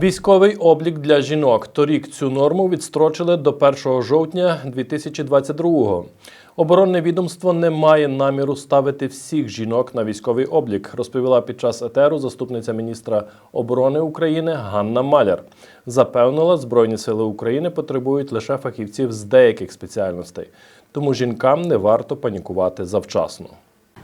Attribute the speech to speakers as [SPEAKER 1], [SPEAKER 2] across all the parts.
[SPEAKER 1] Військовий облік для жінок. Торік цю норму відстрочили до 1 жовтня 2022-го. Оборонне відомство не має наміру ставити всіх жінок на військовий облік, розповіла під час етеру заступниця міністра оборони України Ганна Маляр. Запевнила, Збройні сили України потребують лише фахівців з деяких спеціальностей, тому жінкам не варто панікувати завчасно.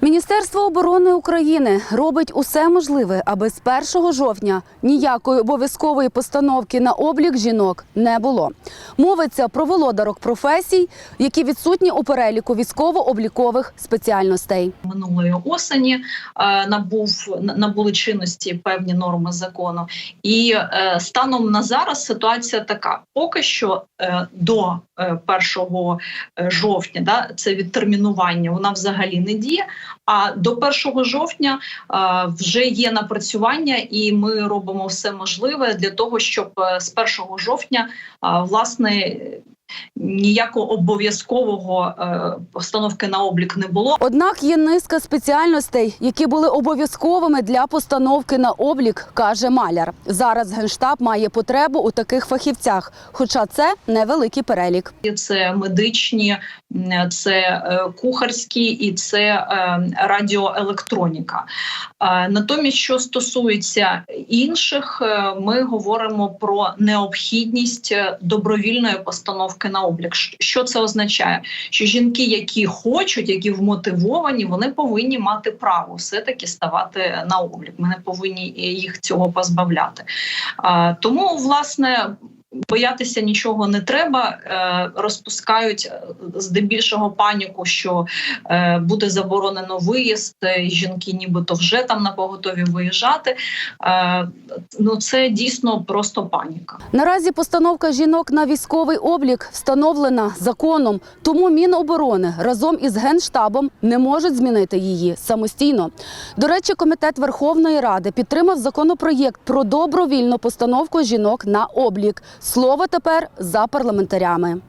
[SPEAKER 2] Міністерство оборони України робить усе можливе, аби з 1 жовтня ніякої обов'язкової постановки на облік жінок не було. Мовиться про володарок професій, які відсутні у переліку військово-облікових спеціальностей.
[SPEAKER 3] минулої осені е, набув на- набули чинності певні норми закону. І е, станом на зараз ситуація така: поки що е, до е, 1 жовтня, да, це відтермінування, вона взагалі не діє. А до 1 жовтня е, вже є напрацювання, і ми робимо все можливе для того, щоб е, з 1 жовтня е, власне. Ніякого обов'язкового е, постановки на облік не було.
[SPEAKER 2] Однак є низка спеціальностей, які були обов'язковими для постановки на облік, каже Маляр. Зараз генштаб має потребу у таких фахівцях, хоча це невеликий перелік.
[SPEAKER 3] Це медичні, це е, кухарські і це е, радіоелектроніка. Натомість, що стосується інших, ми говоримо про необхідність добровільної постановки на облік. Що це означає? Що жінки, які хочуть, які вмотивовані, вони повинні мати право все-таки ставати на облік. Ми не повинні їх цього позбавляти. Е, Тому, власне, боятися нічого не треба. Е, розпускають е, здебільшого паніку, що е, буде заборонено виїзд. Жінки, нібито вже там на поготові виїжджати. Ну це дійсно просто паніка.
[SPEAKER 2] Наразі постановка жінок на військовий облік встановлена законом, тому Міноборони разом із Генштабом не можуть змінити її самостійно. До речі, комітет Верховної Ради підтримав законопроєкт про добровільну постановку жінок на облік. Слово тепер за парламентарями.